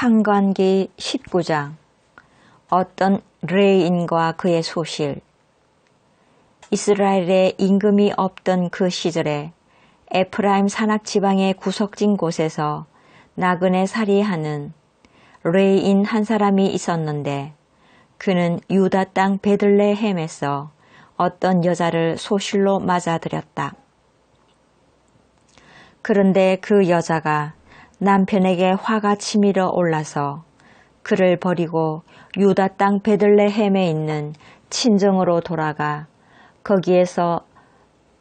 판관기 19장 어떤 레인과 그의 소실 이스라엘에 임금이 없던 그 시절에 에프라임 산악 지방의 구석진 곳에서 나그네 살이하는 레인 한 사람이 있었는데 그는 유다 땅 베들레헴에서 어떤 여자를 소실로 맞아들였다. 그런데 그 여자가 남편에게 화가 치밀어 올라서 그를 버리고 유다 땅 베들레헴에 있는 친정으로 돌아가 거기에서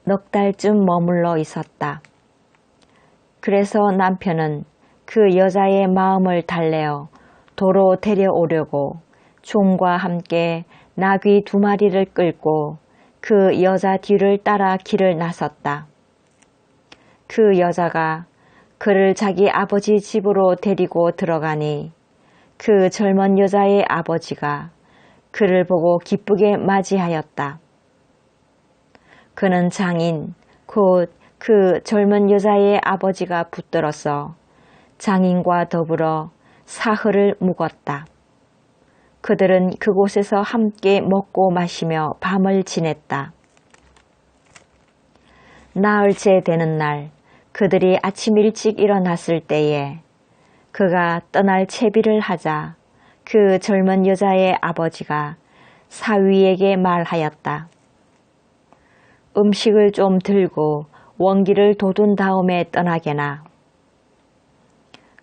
넉 달쯤 머물러 있었다. 그래서 남편은 그 여자의 마음을 달래어 도로 데려오려고 종과 함께 나귀 두 마리를 끌고 그 여자 뒤를 따라 길을 나섰다. 그 여자가 그를 자기 아버지 집으로 데리고 들어가니 그 젊은 여자의 아버지가 그를 보고 기쁘게 맞이하였다. 그는 장인, 곧 그 젊은 여자의 아버지가 붙들어서 장인과 더불어 사흘을 묵었다. 그들은 그곳에서 함께 먹고 마시며 밤을 지냈다. 나흘째 되는 날, 그들이 아침 일찍 일어났을 때에 그가 떠날 채비를 하자 그 젊은 여자의 아버지가 사위에게 말하였다. 음식을 좀 들고 원기를 돋운 다음에 떠나게나.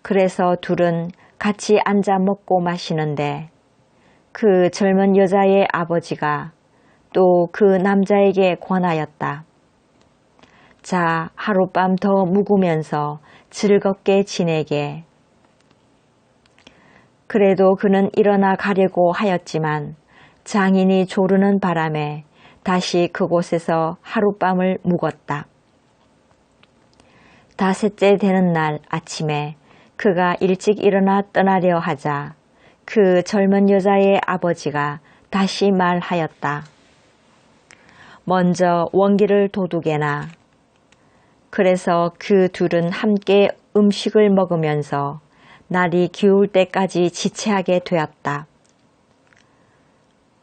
그래서 둘은 같이 앉아 먹고 마시는데 그 젊은 여자의 아버지가 또 그 남자에게 권하였다. 자, 하룻밤 더 묵으면서 즐겁게 지내게. 그래도 그는 일어나 가려고 하였지만 장인이 조르는 바람에 다시 그곳에서 하룻밤을 묵었다. 다섯째 되는 날 아침에 그가 일찍 일어나 떠나려 하자 그 젊은 여자의 아버지가 다시 말하였다. 먼저 원기를 도둑에나 그래서 그 둘은 함께 음식을 먹으면서 날이 기울 때까지 지체하게 되었다.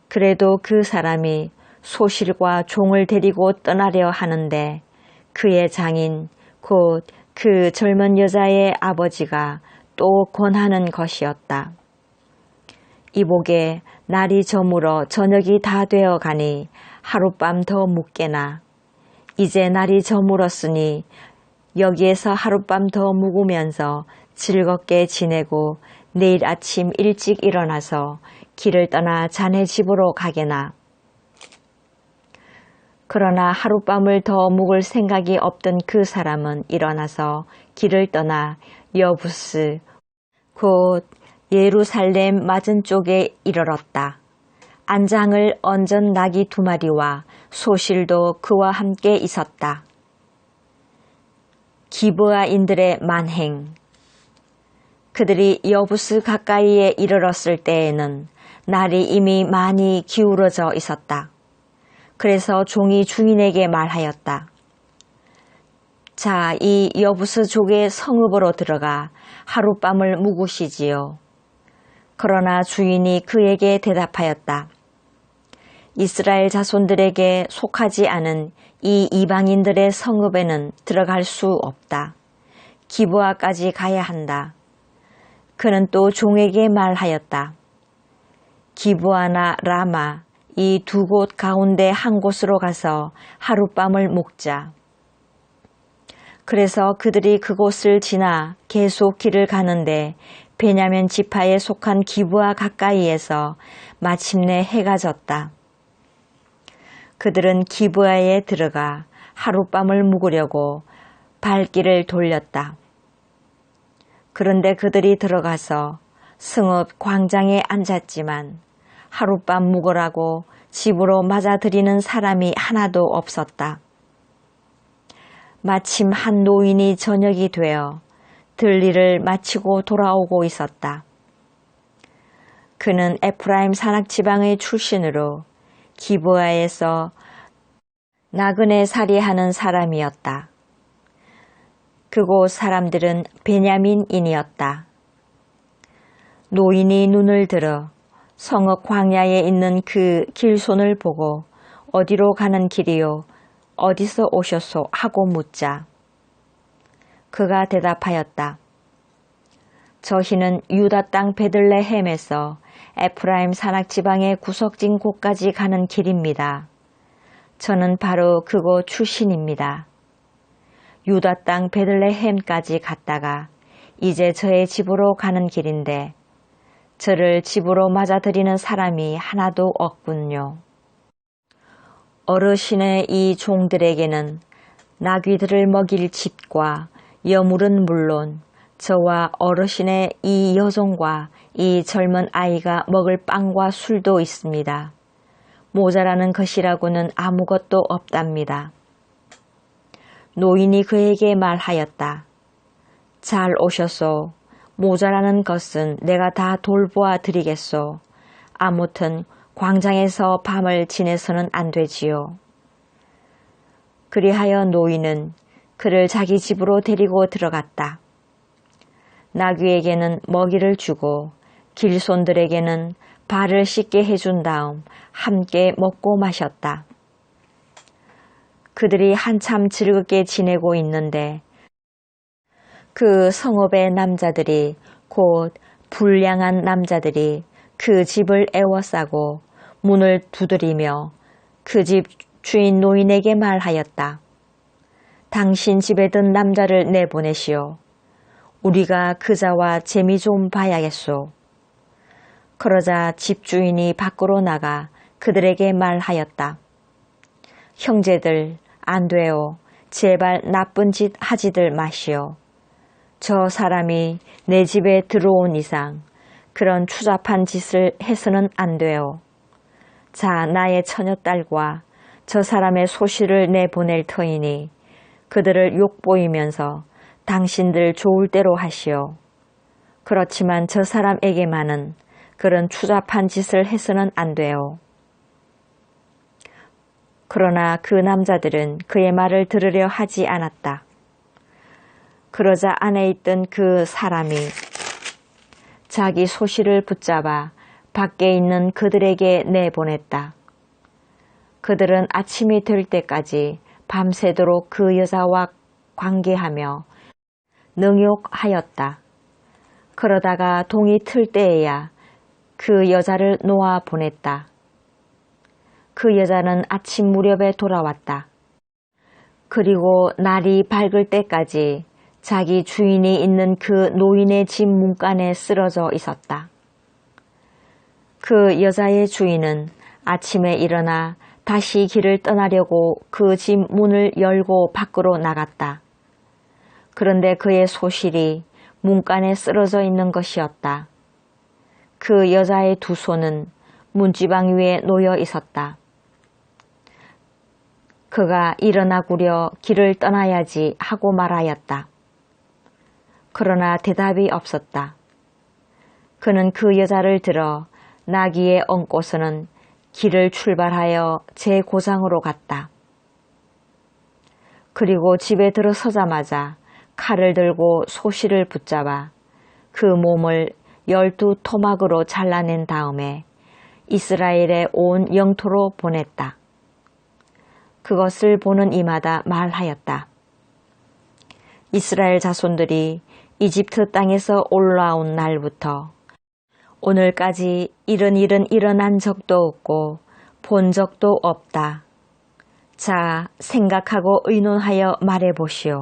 그래도 그 사람이 소실과 종을 데리고 떠나려 하는데 그의 장인 곧 그 젊은 여자의 아버지가 또 권하는 것이었다. 이복에 날이 저물어 저녁이 다 되어 가니 하룻밤 더 묵게나 이제 날이 저물었으니 여기에서 하룻밤 더 묵으면서 즐겁게 지내고 내일 아침 일찍 일어나서 길을 떠나 자네 집으로 가게나. 그러나 하룻밤을 더 묵을 생각이 없던 그 사람은 일어나서 길을 떠나 여부스 곧 예루살렘 맞은 쪽에 이르렀다. 안장을 얹은 나귀 두 마리와 소실도 그와 함께 있었다. 기브아인들의 만행 그들이 여부스 가까이에 이르렀을 때에는 날이 이미 많이 기울어져 있었다. 그래서 종이 주인에게 말하였다. 자, 이 여부스 족의 성읍으로 들어가 하룻밤을 묵으시지요. 그러나 주인이 그에게 대답하였다. 이스라엘 자손들에게 속하지 않은 이 이방인들의 성읍에는 들어갈 수 없다. 기부아까지 가야 한다. 그는 또 종에게 말하였다. 기부아나 라마 이 두 곳 가운데 한 곳으로 가서 하룻밤을 묵자. 그래서 그들이 그곳을 지나 계속 길을 가는데 베냐면 지파에 속한 기부아 가까이에서 마침내 해가 졌다. 그들은 기부아에 들어가 하룻밤을 묵으려고 발길을 돌렸다. 그런데 그들이 들어가서 승읍 광장에 앉았지만 하룻밤 묵으라고 집으로 맞아들이는 사람이 하나도 없었다. 마침 한 노인이 저녁이 되어 들일을 마치고 돌아오고 있었다. 그는 에프라임 산악 지방의 출신으로 기브아에서 나그네 살이하는 사람이었다. 그곳 사람들은 베냐민인이었다. 노인이 눈을 들어 성읍 광야에 있는 그 길손을 보고 어디로 가는 길이요? 어디서 오셨소? 하고 묻자. 그가 대답하였다. 저희는 유다 땅 베들레헴에서 에프라임 산악 지방의 구석진 곳까지 가는 길입니다. 저는 바로 그곳 출신입니다. 유다 땅 베들레헴까지 갔다가 이제 저의 집으로 가는 길인데 저를 집으로 맞아들이는 사람이 하나도 없군요. 어르신의 이 종들에게는 나귀들을 먹일 집과 여물은 물론 저와 어르신의 이 여종과 이 젊은 아이가 먹을 빵과 술도 있습니다. 모자라는 것이라고는 아무것도 없답니다. 노인이 그에게 말하였다. 잘 오셨소. 모자라는 것은 내가 다 돌보아 드리겠소. 아무튼 광장에서 밤을 지내서는 안 되지요. 그리하여 노인은 그를 자기 집으로 데리고 들어갔다. 나귀에게는 먹이를 주고 길손들에게는 발을 씻게 해준 다음 함께 먹고 마셨다. 그들이 한참 즐겁게 지내고 있는데 그 성읍의 남자들이 곧 불량한 남자들이 그 집을 애워싸고 문을 두드리며 그 집 주인 노인에게 말하였다. 당신 집에 든 남자를 내보내시오. 우리가 그자와 재미 좀 봐야겠소. 그러자 집주인이 밖으로 나가 그들에게 말하였다. 형제들, 안 돼요. 제발 나쁜 짓 하지들 마시오. 저 사람이 내 집에 들어온 이상 그런 추잡한 짓을 해서는 안 돼요. 자, 나의 처녀딸과 저 사람의 소시를 내보낼 터이니 그들을 욕보이면서 당신들 좋을 대로 하시오. 그렇지만 저 사람에게만은 그런 추잡한 짓을 해서는 안 돼요. 그러나 그 남자들은 그의 말을 들으려 하지 않았다. 그러자 안에 있던 그 사람이 자기 소시를 붙잡아 밖에 있는 그들에게 내보냈다. 그들은 아침이 될 때까지 밤새도록 그 여자와 관계하며 능욕하였다. 그러다가 동이 틀 때에야 그 여자를 놓아 보냈다. 그 여자는 아침 무렵에 돌아왔다. 그리고 날이 밝을 때까지 자기 주인이 있는 그 노인의 집 문간에 쓰러져 있었다. 그 여자의 주인은 아침에 일어나 다시 길을 떠나려고 그 집 문을 열고 밖으로 나갔다. 그런데 그의 소실이 문간에 쓰러져 있는 것이었다. 그 여자의 두 손은 문지방 위에 놓여 있었다. 그가 일어나구려 길을 떠나야지 하고 말하였다. 그러나 대답이 없었다. 그는 그 여자를 들어 나귀에 얹고서는 길을 출발하여 제 고장으로 갔다. 그리고 집에 들어서자마자 칼을 들고 소시를 붙잡아 그 몸을 열두 토막으로 잘라낸 다음에 이스라엘의 온 영토로 보냈다. 그것을 보는 이마다 말하였다. 이스라엘 자손들이 이집트 땅에서 올라온 날부터 오늘까지 이런 일은 일어난 적도 없고 본 적도 없다. 자, 생각하고 의논하여 말해보시오.